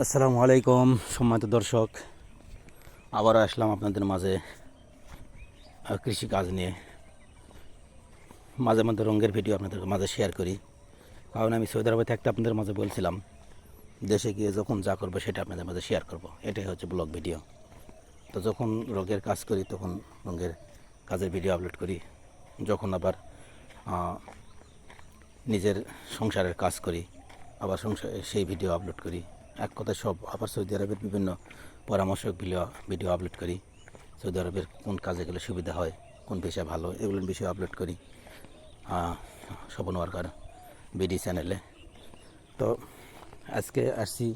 আসসালামু আলাইকুম, সম্মানিত দর্শক। আবারও আসলাম আপনাদের মাঝে কৃষি কাজ নিয়ে। মাঝে মধ্যে রঙের ভিডিও আপনাদের মাঝে শেয়ার করি। কারণ আমি সৌদি আরবে থাকতে আপনাদের মাঝে বলছিলাম, দেশে গিয়ে যখন যা করব সেটা আপনাদের মাঝে শেয়ার করব। এটাই হচ্ছে ব্লগ ভিডিও তো যখন রঙের কাজ করি, তখন রঙের কাজের ভিডিও আপলোড করি। যখন আবার নিজের সংসারের কাজ করি, আবার সংসার সেই ভিডিও আপলোড করি। এক কথায় সব আবার সৌদি আরবের বিভিন্ন পরামর্শক ভিডিও ভিডিও আপলোড করি। সৌদি আরবের কোন কাজে গেলে সুবিধা হয়, কোন পেশা ভালো এগুলোর বিষয়ে আপলোড করি। স্বপন ওয়ার্কার বিডি চ্যানেলে তো আজকে আসছি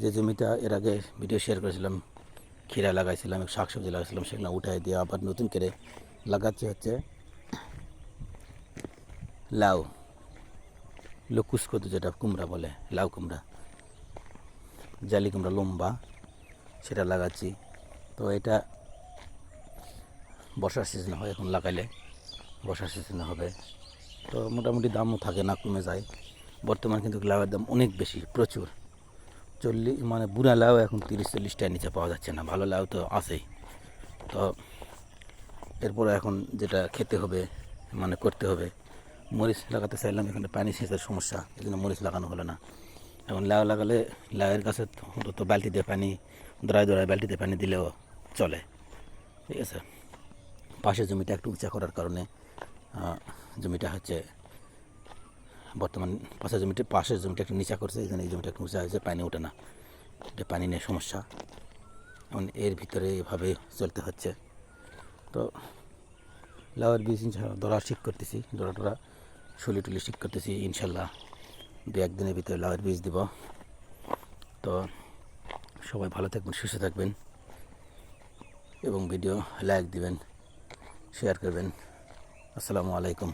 যে জমিটা এর আগে ভিডিও শেয়ার করেছিলাম, ক্ষীরা লাগাইছিলাম শাকসবজি লাগাইছিলাম, সেগুলো উঠাই দিয়ে আবার নতুন করে লাগাচ্ছি হচ্ছে লাউ। লকুস কদু যেটা কুমড়া বলে, লাউ কুমড়া। জালি কুমড়া লম্বা, সেটা লাগাচ্ছি। তো এটা বর্ষার সিজনে হয় এখন লাগাইলে, বর্ষার সিজনে হবে। তো মোটামুটি দামও থাকে না, কমে যায়। বর্তমানে কিন্তু লাউয়ের দাম অনেক বেশি, প্রচুর। চল্লিশ মানে বুড়া লাউ এখন তিরিশ, চল্লিশ টাকার নিচে পাওয়া যাচ্ছে না, ভালো লাউ তো আছেই। তো এরপরে এখন যেটা খেতে হবে মানে করতে হবে মরিচ লাগাতে চাইলাম, এখানে পানি সেচের সমস্যা এই জন্য মরিচ লাগানো হলো না। এখন লাউ লাগালে লাউয়ের গাছে অন্তত বালতিতে পানি, দড়ায় দড়ায় বালতিতে পানি দিলেও চলে। ঠিক আছে? পাশের জমিটা একটু উঁচা করার কারণে জমিটা হচ্ছে বর্তমান পাশের জমিটা পাশের জমিটা একটু নিচা করছে জন্য এই জমিটা একটু উঁচা হয়েছে, পানি ওঠে না। এটা পানি নিয়ে সমস্যা। এখন এর ভিতরে এভাবে চলতে হচ্ছে। তো লাউয়ের বীজ ইনশাল্লাহ ঠিক করতেছি দড়া টড়া শুলি টুলি ঠিক করতেছি ইনশাল্লাহ দু একদিনের ভিতরে লাউয়ের বীজ দিব। তো সবাই ভালো থাকবেন, সুস্থ থাকবেন এবং ভিডিও লাইক দিবেন, শেয়ার করবেন। আসসালামু আলাইকুম।